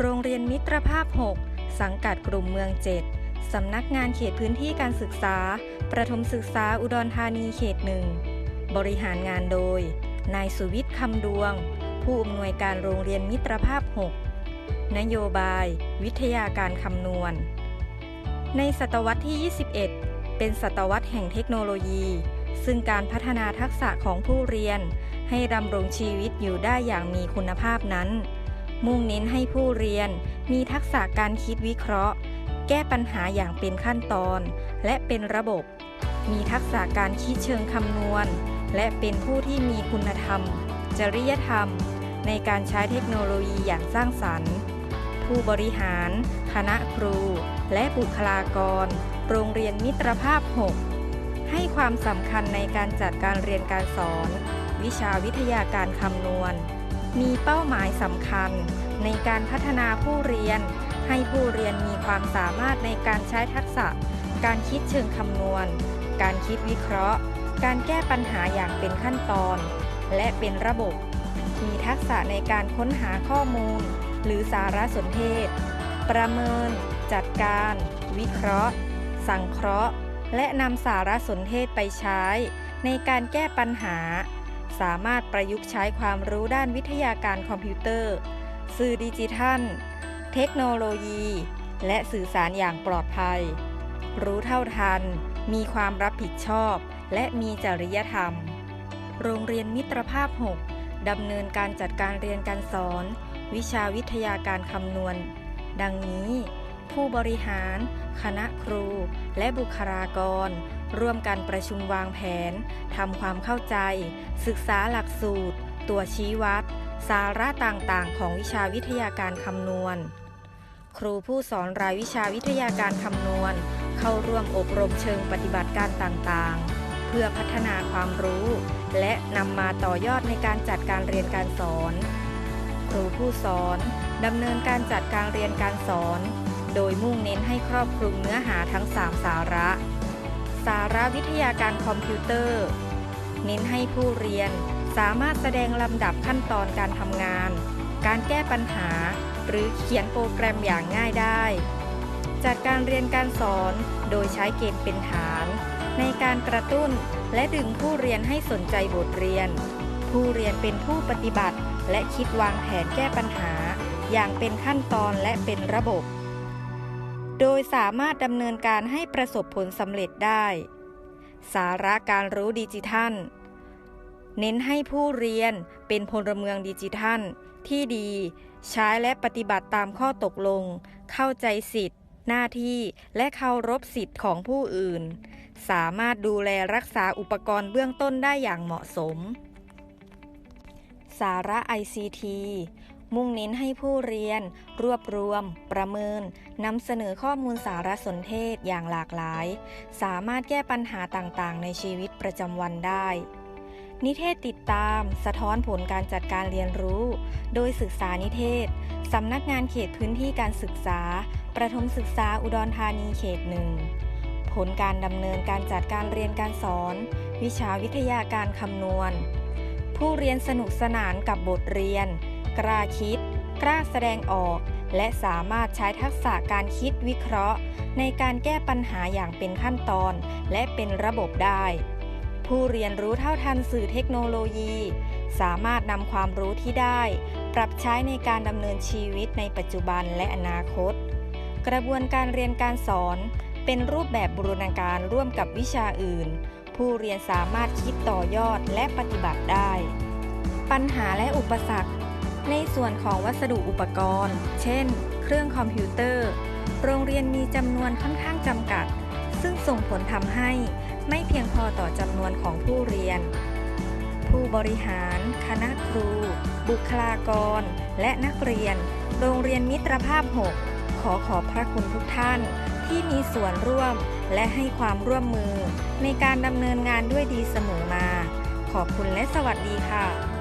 โรงเรียนมิตรภาพ 6 สังกัดกลุ่มเมือง 7 สำนักงานเขตพื้นที่การศึกษา ประถมศึกษาอุดรธานีเขตหนึ่ง บริหารงานโดย นายสุวิทย์คำดวง ผู้อำนวยการโรงเรียนมิตรภาพ 6 นโยบาย วิทยาการคำนวณ ในศตวรรษที่ 21 เป็นศตวรรษแห่งเทคโนโลยี ซึ่งการพัฒนาทักษะของผู้เรียน ให้ดำรงชีวิตอยู่ได้อย่างมีคุณภาพนั้น มุ่งเน้นให้ผู้เรียนมีทักษะการคิดวิเคราะห์ แก้ปัญหาอย่างเป็นขั้นตอน และเป็นระบบ มีทักษะการคิดเชิงคำนวณ และเป็นผู้ที่มีคุณธรรม จริยธรรม ในการใช้เทคโนโลยีอย่างสร้างสรรค์ ผู้บริหาร คณะครู และบุคลากร โรงเรียนมิตรภาพ 6 ให้ความสำคัญในการจัดการเรียนการสอน วิชาวิทยาการคำนวณ มีเป้าหมายสำคัญ ในการพัฒนาผู้เรียน ให้ผู้เรียนมีความสามารถในการใช้ทักษะ การคิดเชิงคำนวณ การคิดวิเคราะห์ การแก้ปัญหาอย่างเป็นขั้นตอน และเป็นระบบ มีทักษะในการค้นหาข้อมูล หรือสารสนเทศ ประเมิน จัดการ วิเคราะห์ สังเคราะห์ และนำสารสนเทศไปใช้ ในการแก้ปัญหา สามารถประยุกต์ใช้ความรู้ด้านวิทยาการคอมพิวเตอร์ สื่อดิจิทัล เทคโนโลยี และสื่อสารอย่างปลอดภัย รู้เท่าทัน มีความรับผิดชอบ และมีจริยธรรม โรงเรียนมิตรภาพ 6 ดำเนินการจัดการเรียนการสอน วิชาวิทยาการคำนวณ ดังนี้ ผู้บริหาร คณะครู และบุคลากร ร่วมกันประชุมวางแผนทำความเข้าใจ ศึกษาหลักสูตร ตัวชี้วัด สาระต่างๆ ของวิชาวิทยาการคำนวณ ครูผู้สอนรายวิชาวิทยาการคำนวณ เข้าร่วมอบรมเชิงปฏิบัติการต่างๆ เพื่อพัฒนาความรู้ และนำมาต่อยอดในการจัดการเรียนการสอน ครูผู้สอนดำเนินการจัดการเรียนการสอน โดยมุ่งเน้นให้ครอบคลุมเนื้อหาทั้ง 3 สาระ สาระวิทยาการคอมพิวเตอร์ เน้นให้ผู้เรียนสามารถแสดงลำดับขั้นตอนการทำงาน การแก้ปัญหา หรือเขียนโปรแกรมอย่างง่ายได้ จัดการเรียนการสอนโดยใช้เกณฑ์เป็นฐาน ในการกระตุ้นและดึงผู้เรียนให้สนใจบทเรียน ผู้เรียนเป็นผู้ปฏิบัติ และคิดวางแผนแก้ปัญหา อย่างเป็นขั้นตอนและเป็นระบบ โดยสามารถดำเนินการให้ประสบผลสำเร็จได้ สาระการรู้ดิจิทัล เน้นให้ผู้เรียนเป็นพลเมืองดิจิทัล ที่ดีใช้และปฏิบัติตามข้อตกลง เข้าใจสิทธิ์หน้าที่และเคารพสิทธิ์ของผู้อื่น สามารถดูแลรักษาอุปกรณ์เบื้องต้นได้อย่างเหมาะสม สาระ ICT มุ่งเน้นให้ผู้เรียน รวบรวม ประเมินนำเสนอข้อมูลสารสนเทศอย่างหลากหลาย สามารถแก้ปัญหาต่างๆ ในชีวิตประจำวันได้ นิเทศติดตาม สะท้อนผลการจัดการเรียนรู้ โดยศึกษานิเทศสำนักงานเขตพื้นที่การศึกษา ประถมศึกษาอุดรธานีเขตหนึ่งผลการดำเนินการจัดการเรียนการสอน วิชาวิทยาการคำนวณ ผู้เรียนสนุกสนานกับบทเรียน กล้าคิด กล้าแสดงออก และสามารถใช้ทักษะการคิดวิเคราะห์ ในการแก้ปัญหาอย่างเป็นขั้นตอน และเป็นระบบได้ ผู้เรียนรู้เท่าทันสื่อเทคโนโลยี สามารถนำความรู้ที่ได้ ปรับใช้ในการดำเนินชีวิตในปัจจุบันและอนาคต กระบวนการเรียนการสอน เป็นรูปแบบบูรณาการร่วมกับวิชาอื่น ผู้เรียนสามารถคิดต่อยอดและปฏิบัติได้ปัญหาและอุปสรรค ในส่วนของวัสดุอุปกรณ์ เช่น เครื่องคอมพิวเตอร์ โรงเรียนมีจำนวนค่อนข้างจำกัด ซึ่งส่งผลทำให้ไม่เพียงพอต่อจำนวนของผู้เรียน ผู้บริหาร คณะครู บุคลากร และนักเรียน โรงเรียนมิตรภาพ 6 ขอขอบพระคุณทุกท่าน ที่มีส่วนร่วมและให้ความร่วมมือ ในการดำเนินงานด้วยดีเสมอมา ขอบคุณและสวัสดีค่ะ